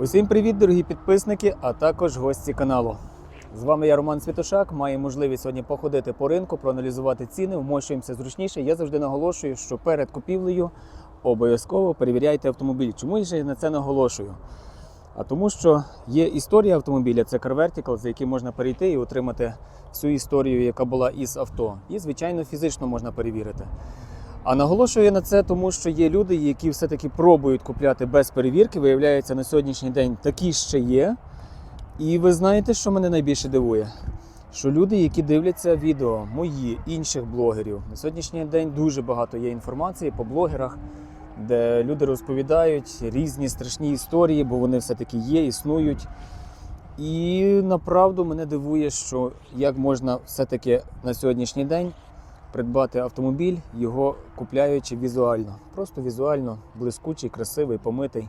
Усім привіт, дорогі підписники, а також гості каналу. З вами я Роман Світошак. Маю можливість сьогодні походити по ринку, проаналізувати ціни, вмощуємося зручніше. Я завжди наголошую, що перед купівлею обов'язково перевіряйте автомобіль. Чому я ще на це наголошую? А тому, що є історія автомобіля, це Car Vertical, за яким можна перейти і отримати всю історію, яка була із авто. І, звичайно, фізично можна перевірити. А наголошую на це, тому що є люди, які все-таки пробують купляти без перевірки. Виявляється, на сьогоднішній день такі ще є. І ви знаєте, що мене найбільше дивує? Що люди, які дивляться відео, мої, інших блогерів, на сьогоднішній день дуже багато є інформації по блогерах, де люди розповідають різні страшні історії, бо вони все-таки є, існують. І направду мене дивує, що як можна все-таки на сьогоднішній день придбати автомобіль, його купляючи візуально. Просто візуально, блискучий, красивий, помитий.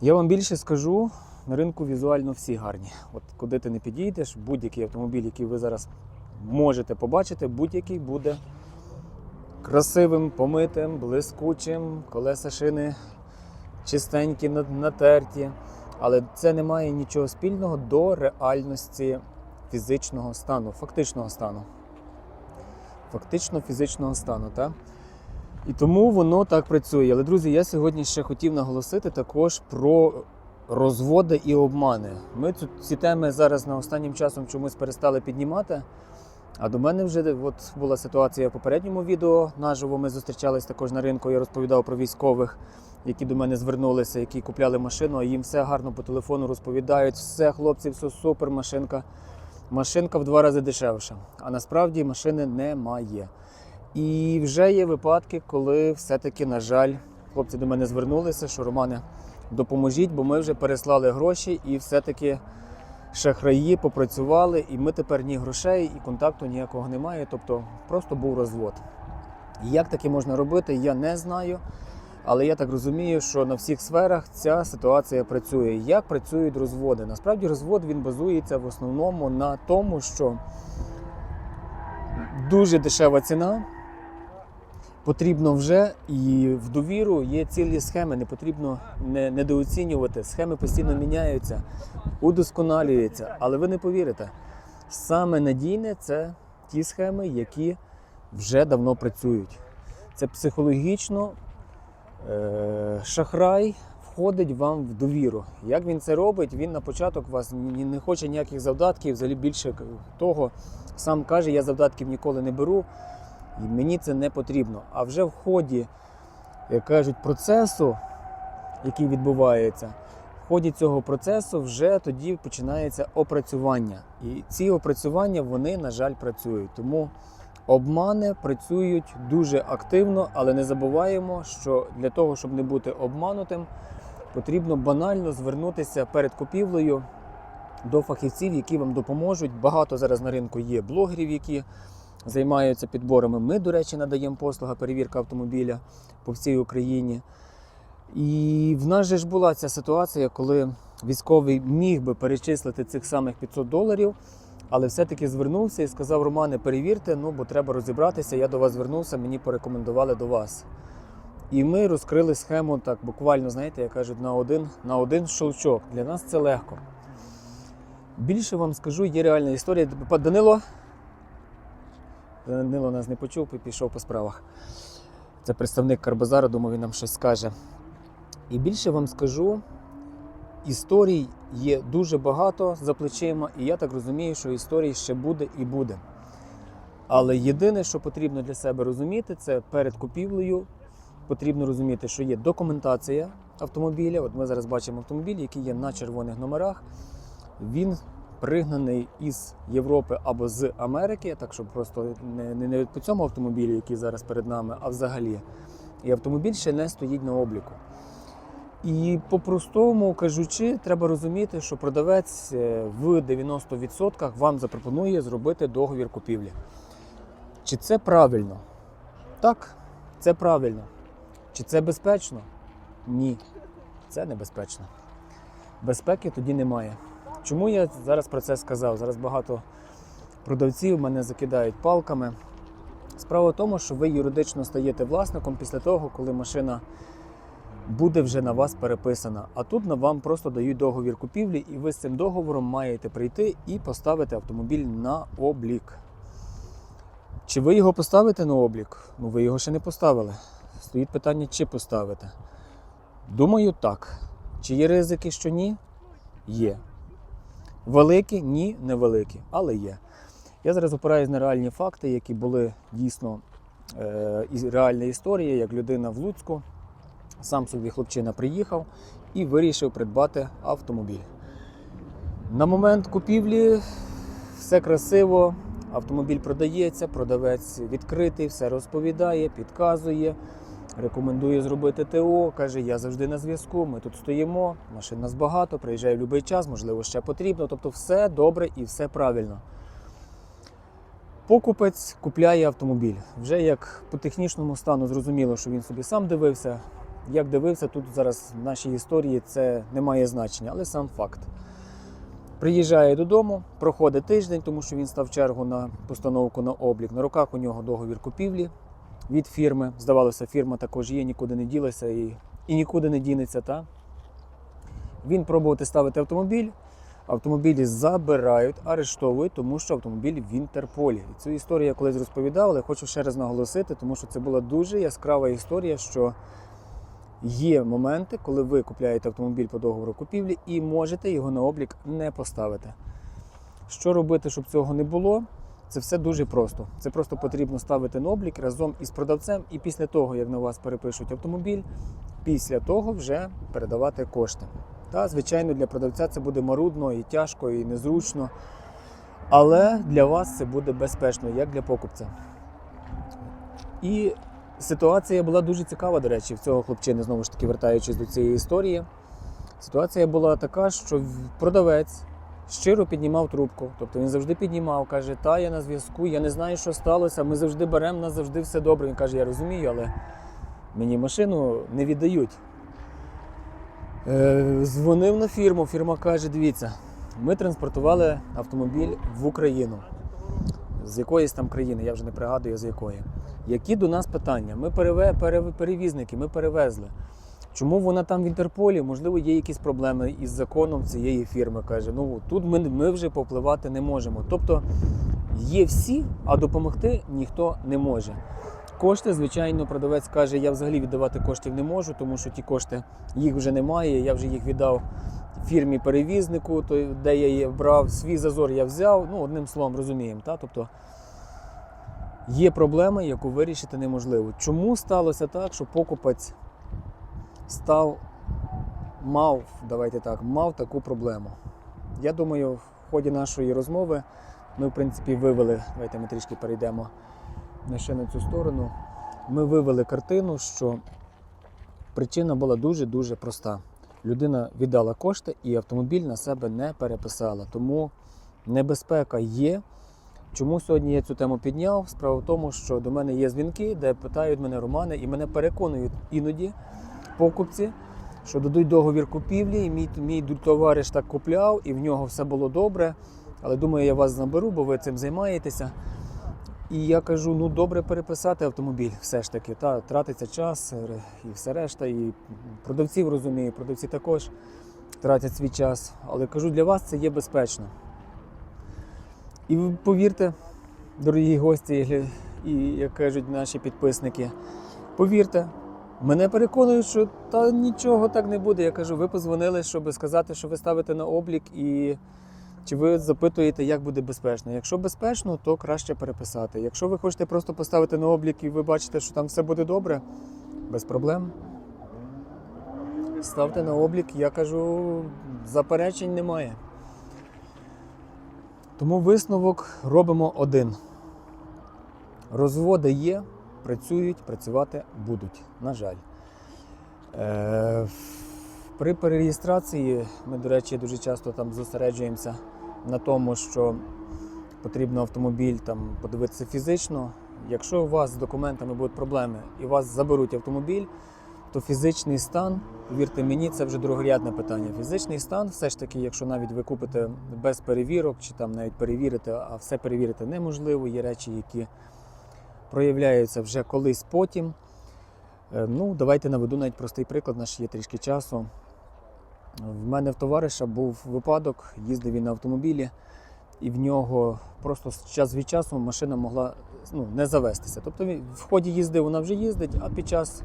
Я вам більше скажу, на ринку візуально всі гарні. От куди ти не підійдеш, будь-який автомобіль, який ви зараз можете побачити, будь-який буде красивим, помитим, блискучим, колеса шини чистенькі, натерті. Але це не має нічого спільного до реальності фізичного стану, фактичного стану фактично фізичного стану. Так? І тому воно так працює. Але, друзі, я сьогодні ще хотів наголосити також про розводи і обмани. Ми тут ці теми зараз на останнім часом чомусь перестали піднімати. А до мене вже от була ситуація в попередньому відео. Наживо ми зустрічались також на ринку. Я розповідав про військових, які до мене звернулися, які купляли машину, а їм все гарно по телефону розповідають. Все, хлопці, все супер, машинка машинка в два рази дешевша. А насправді машини немає. І вже є випадки, коли все-таки, на жаль, хлопці до мене звернулися, що Романе, допоможіть, бо ми вже переслали гроші і все-таки шахраї попрацювали, і ми тепер ні грошей, і контакту ніякого немає. Тобто просто був розвод. Як таке можна робити, я не знаю. Але я так розумію, що на всіх сферах ця ситуація працює. Як працюють розводи? Насправді розвод він базується в основному на тому, що дуже дешева ціна. Потрібно вже і в довіру є цілі схеми, не потрібно не, недооцінювати. Схеми постійно міняються, удосконалюються. Але ви не повірите, саме надійне це ті схеми, які вже давно працюють. Це психологічно шахрай входить вам в довіру. Як він це робить? Він на початок вас не хоче ніяких завдатків, взагалі більше того, сам каже, я завдатків ніколи не беру, і мені це не потрібно. А вже в ході, як кажуть, процесу, який відбувається, в ході цього процесу вже тоді починається опрацювання. І ці опрацювання, вони, на жаль, працюють. Тому Обмани працюють дуже активно, але не забуваємо, що для того, щоб не бути обманутим, потрібно банально звернутися перед купівлею до фахівців, які вам допоможуть. Багато зараз на ринку є блогерів, які займаються підборами. Ми, до речі, надаємо послуга перевірка автомобіля по всій Україні. І в нас же ж була ця ситуація, коли військовий міг би перечислити цих самих 500 доларів. Але все-таки звернувся і сказав: Романе, перевірте, ну бо треба розібратися. Я до вас звернувся, мені порекомендували до вас. І ми розкрили схему так, буквально, знаєте, як кажуть, на один, на один щелчок. Для нас це легко. Більше вам скажу, є реальна історія. Данило. Данило нас не почув і пішов по справах. Це представник Карбазару, думаю, він нам щось скаже. І більше вам скажу, історій є дуже багато за плечима, і я так розумію, що історій ще буде і буде. Але єдине, що потрібно для себе розуміти, це перед купівлею потрібно розуміти, що є документація автомобіля. От ми зараз бачимо автомобіль, який є на червоних номерах. Він пригнаний із Європи або з Америки, так щоб просто не, не по цьому автомобілю, який зараз перед нами, а взагалі. І автомобіль ще не стоїть на обліку. І по-простому кажучи, треба розуміти, що продавець е, в 90% вам запропонує зробити договір купівлі. Чи це правильно? Так, це правильно. Чи це безпечно? Ні, це небезпечно. Безпеки тоді немає. Чому я зараз про це сказав? Зараз багато продавців мене закидають палками. Справа в тому, що ви юридично стаєте власником після того, коли машина буде вже на вас переписана. А тут вам просто дають договір купівлі, і ви з цим договором маєте прийти і поставити автомобіль на облік. Чи ви його поставите на облік? Ну, ви його ще не поставили. Стоїть питання, чи поставите. Думаю, так. Чи є ризики, що ні? Є. Великі? Ні, невеликі, але є. Я зараз опираюсь на реальні факти, які були дійсно е, реальна історія, як людина в Луцьку. Сам собі хлопчина приїхав і вирішив придбати автомобіль. На момент купівлі все красиво, автомобіль продається, продавець відкритий, все розповідає, підказує, рекомендує зробити ТО, каже, я завжди на зв'язку, ми тут стоїмо, машин нас багато, приїжджає в будь-який час, можливо, ще потрібно. Тобто все добре і все правильно. Покупець купляє автомобіль. Вже як по технічному стану зрозуміло, що він собі сам дивився. Як дивився, тут зараз в нашій історії це не має значення, але сам факт. Приїжджає додому, проходить тиждень, тому що він став чергу на постановку на облік. На руках у нього договір купівлі від фірми. Здавалося, фірма також є, нікуди не ділася і, і нікуди не дінеться. Та? Він пробував ставити автомобіль. Автомобілі забирають, арештовують, тому що автомобіль в Інтерполі. І цю історію я колись розповідав, але хочу ще раз наголосити, тому що це була дуже яскрава історія, що є моменти, коли ви купляєте автомобіль по договору купівлі і можете його на облік не поставити. Що робити, щоб цього не було? Це все дуже просто. Це просто потрібно ставити на облік разом із продавцем, і після того, як на вас перепишуть автомобіль, після того вже передавати кошти. Та, звичайно, для продавця це буде марудно і тяжко, і незручно. Але для вас це буде безпечно, як для покупця. І ситуація була дуже цікава, до речі, в цього хлопчини, знову ж таки, вертаючись до цієї історії. Ситуація була така, що продавець щиро піднімав трубку. Тобто він завжди піднімав, каже, та я на зв'язку, я не знаю, що сталося, ми завжди беремо, нас завжди все добре. Він каже, я розумію, але мені машину не віддають. Е, Дзвонив на фірму. Фірма каже: дивіться, ми транспортували автомобіль в Україну. З якоїсь там країни, я вже не пригадую з якої. Які до нас питання? Ми переве, пере, перевізники, ми перевезли. Чому вона там в Інтерполі? Можливо, є якісь проблеми із законом цієї фірми. Каже, ну тут ми, ми вже попливати не можемо. Тобто є всі, а допомогти ніхто не може. Кошти, звичайно, продавець каже, я взагалі віддавати коштів не можу, тому що ті кошти їх вже немає. Я вже їх віддав фірмі-перевізнику, де я брав, свій зазор я взяв. Ну, одним словом, розуміємо. Та? Тобто є проблема, яку вирішити неможливо. Чому сталося так, що покупець став, мав, давайте так, мав таку проблему? Я думаю, в ході нашої розмови ми, в принципі, вивели, давайте ми трішки перейдемо ще на цю сторону. Ми вивели картину, що причина була дуже-дуже проста. Людина віддала кошти і автомобіль на себе не переписала. Тому небезпека є. Чому сьогодні я цю тему підняв? Справа в тому, що до мене є дзвінки, де питають мене Романи, і мене переконують іноді покупці, що дадуть договір купівлі, і мій, мій товариш так купляв, і в нього все було добре. Але думаю, я вас наберу, бо ви цим займаєтеся. І я кажу, ну добре переписати автомобіль, все ж таки. Та, тратиться час і все решта. І продавців розумію, продавці також тратять свій час. Але кажу, для вас це є безпечно. І повірте, дорогі гості, і як кажуть наші підписники, повірте, мене переконують, що та нічого так не буде. Я кажу, ви позвонили, щоб сказати, що ви ставите на облік і. Чи ви запитуєте, як буде безпечно? Якщо безпечно, то краще переписати. Якщо ви хочете просто поставити на облік і ви бачите, що там все буде добре, без проблем. Ставте на облік, я кажу, заперечень немає. Тому висновок робимо один. Розводи є, працюють, працювати будуть. На жаль. Е, при перереєстрації ми, до речі, дуже часто там зосереджуємося на тому, що потрібно автомобіль там подивитися фізично. Якщо у вас з документами будуть проблеми і вас заберуть автомобіль, то фізичний стан, вірте мені, це вже другорядне питання. Фізичний стан, все ж таки, якщо навіть ви купите без перевірок, чи там навіть перевірите, а все перевірити неможливо, є речі, які проявляються вже колись потім. Е, Ну, давайте наведу навіть простий приклад, у нас є трішки часу. В мене в товариша був випадок, їздив він на автомобілі, і в нього просто час від часу машина могла ну, не завестися. Тобто в ході їзди вона вже їздить, а під час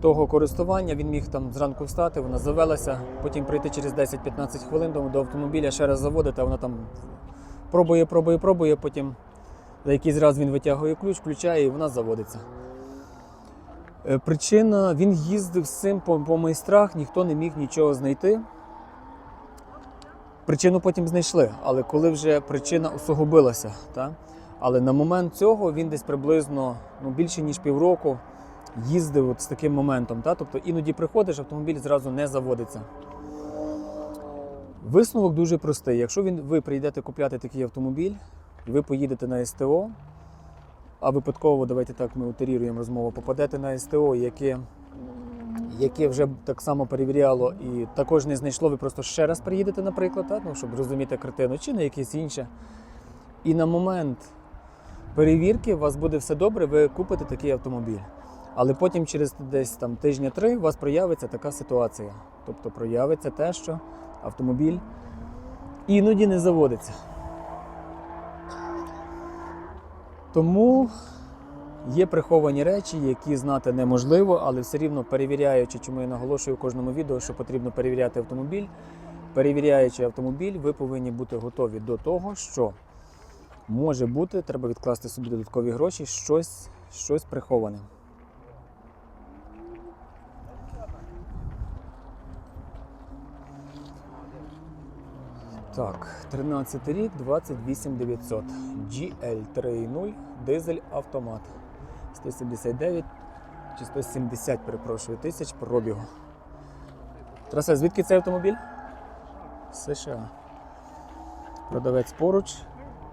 того користування він міг там зранку встати, вона завелася, потім прийти через 10-15 хвилин до, автомобіля, ще раз заводити, а вона там пробує, пробує, пробує, потім за якийсь раз він витягує ключ, включає і вона заводиться. Е, Причина, він їздив з цим по, по майстрах, ніхто не міг нічого знайти. Причину потім знайшли, але коли вже причина усугубилася. Та? Але на момент цього він десь приблизно ну, більше ніж півроку їздив от з таким моментом. Та? Тобто іноді приходиш, автомобіль зразу не заводиться. Висновок дуже простий. Якщо він, ви прийдете купляти такий автомобіль, ви поїдете на СТО, а випадково, давайте так, ми утеріруємо розмову, попадете на СТО, яке, яке вже так само перевіряло і також не знайшло, ви просто ще раз приїдете, наприклад, так, ну, щоб розуміти картину, чи на якесь інше. І на момент перевірки у вас буде все добре, ви купите такий автомобіль. Але потім через десь там тижня-три у вас проявиться така ситуація. Тобто проявиться те, що автомобіль іноді не заводиться. Тому є приховані речі, які знати неможливо, але все рівно перевіряючи, чому я наголошую в кожному відео, що потрібно перевіряти автомобіль. Перевіряючи автомобіль, ви повинні бути готові до того, що може бути, треба відкласти собі додаткові гроші, щось, щось приховане. Так, 13 рік, 28 900. GL 3.0, дизель автомат. 179 чи 170, перепрошую, тисяч пробігу. Трасе, звідки цей автомобіль? США. Продавець поруч,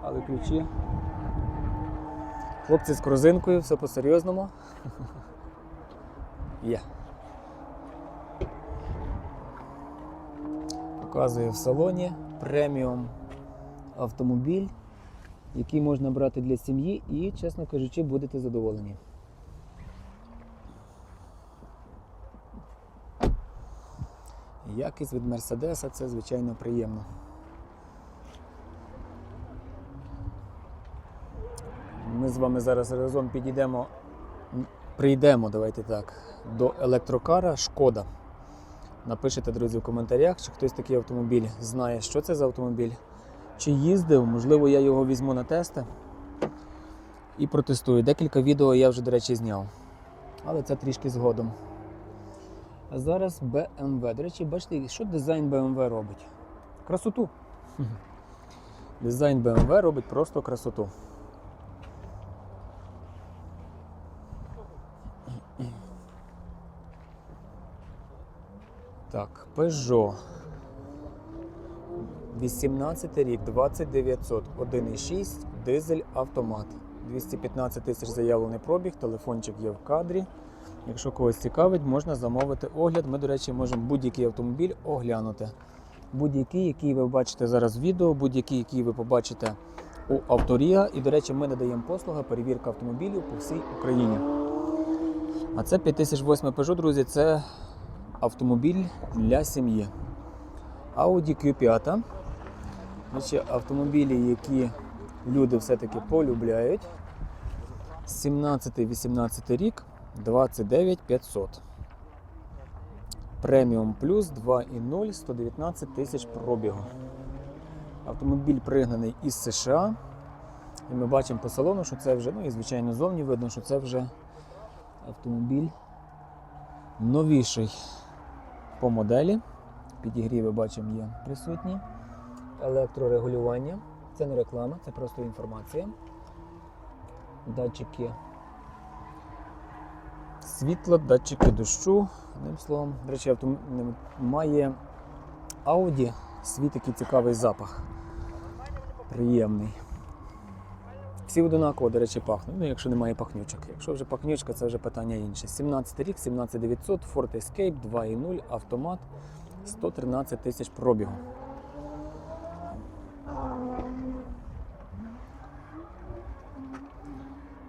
але ключі. Хлопці з корзинкою, все по-серйозному. Є. Показує в салоні преміум автомобіль, який можна брати для сім'ї і, чесно кажучи, будете задоволені. Якість від Мерседеса це звичайно приємно. Ми з вами зараз разом підійдемо, прийдемо, давайте так, до електрокара Шкода. Напишите, друзі, в коментарях, чи хтось такий автомобіль знає, що це за автомобіль, чи їздив, можливо, я його візьму на тести і протестую. Декілька відео я вже, до речі, зняв. Але це трішки згодом. А зараз BMW. До речі, бачите, що дизайн BMW робить? Красоту. Дизайн BMW робить просто красоту. Так, Peugeot. 18 рік, 2900, 1,6, дизель автомат. 215 тисяч заявлений пробіг, телефончик є в кадрі. Якщо когось цікавить, можна замовити огляд. Ми, до речі, можемо будь-який автомобіль оглянути. Будь-який, який ви бачите зараз в відео, будь-який, який ви побачите у авторія. І, до речі, ми надаємо послуги перевірка автомобілів по всій Україні. А це 5008 Peugeot, друзі, це автомобіль для сім'ї. Audi Q5. Значить, автомобілі, які люди все-таки полюбляють. 17-18 рік, 29 500. Преміум плюс 2.0, 119 тисяч пробігу. Автомобіль пригнаний із США. І ми бачимо по салону, що це вже, ну і звичайно, зовні видно, що це вже автомобіль новіший по моделі. Підігріви бачимо є присутні. Електрорегулювання. Це не реклама, це просто інформація. Датчики світла, датчики дощу. Одним словом, до речі, авто має Audi свій такий цікавий запах. Приємний. Всі одинаково, до речі, пахнуть. Ну, якщо немає пахнючок. Якщо вже пахнючка, це вже питання інше. 17 рік, 17900, Ford Escape 2.0, автомат, 113 тисяч пробігу.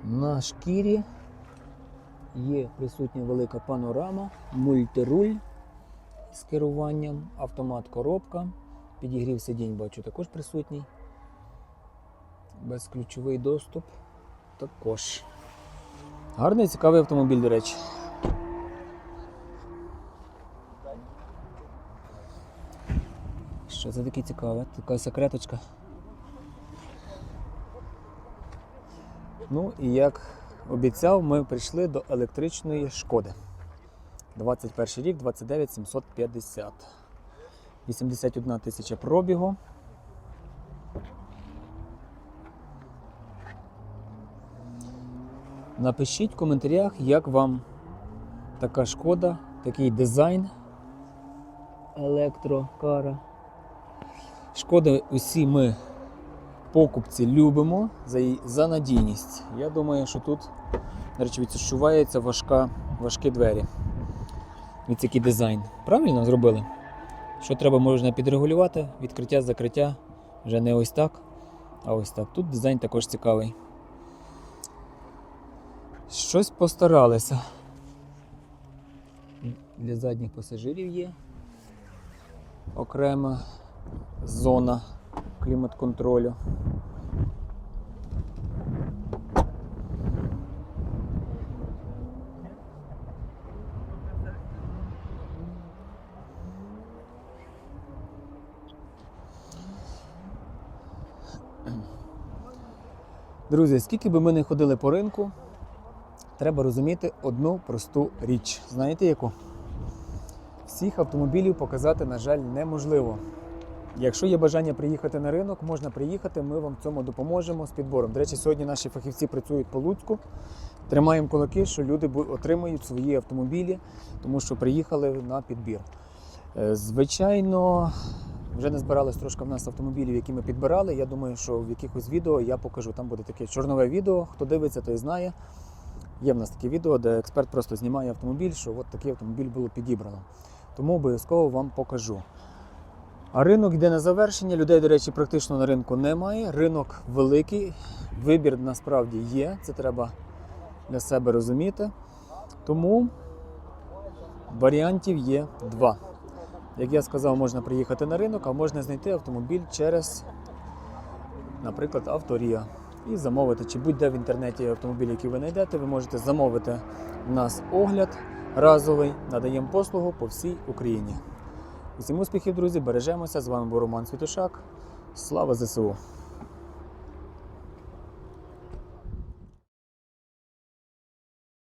На шкірі Є присутня велика панорама, мультируль з керуванням, автомат коробка, підігрів сидінь бачу також присутній. Безключовий доступ також. Гарний цікавий автомобіль, до речі. Що це таке цікаве? Така секреточка. Ну і як обіцяв, ми прийшли до електричної шкоди. 21 рік, 29 750. 81 тисяча пробігу. Напишіть в коментарях, як вам така шкода, такий дизайн електрокара. Шкода, усі ми покупці любимо за, її- за надійність. Я думаю, що тут, до речі, відчувається важка, важкі двері. Від який дизайн. Правильно зробили? Що треба можна підрегулювати, відкриття, закриття вже не ось так, а ось так. Тут дизайн також цікавий. Щось постаралися. Для задніх пасажирів є окрема зона клімат-контролю. Друзі, скільки би ми не ходили по ринку, треба розуміти одну просту річ. Знаєте яку? Всіх автомобілів показати, на жаль, неможливо. Якщо є бажання приїхати на ринок, можна приїхати, ми вам в цьому допоможемо з підбором. До речі, сьогодні наші фахівці працюють по Луцьку. Тримаємо кулаки, що люди отримають свої автомобілі, тому що приїхали на підбір. Е, Звичайно, вже не збиралось трошки в нас автомобілів, які ми підбирали. Я думаю, що в якихось відео я покажу. Там буде таке чорнове відео. Хто дивиться, той знає. Є в нас таке відео, де експерт просто знімає автомобіль, що от такий автомобіль було підібрано. Тому обов'язково вам покажу. А ринок йде на завершення. Людей, до речі, практично на ринку немає. Ринок великий, вибір насправді є. Це треба для себе розуміти. Тому варіантів є два. Як я сказав, можна приїхати на ринок, а можна знайти автомобіль через, наприклад, Авторія. І замовити, чи будь-де в інтернеті автомобіль, який ви знайдете, ви можете замовити в нас огляд разовий, надаємо послугу по всій Україні. Усім успіхів, друзі, бережемося. З вами був Роман Світошак. Слава ЗСУ!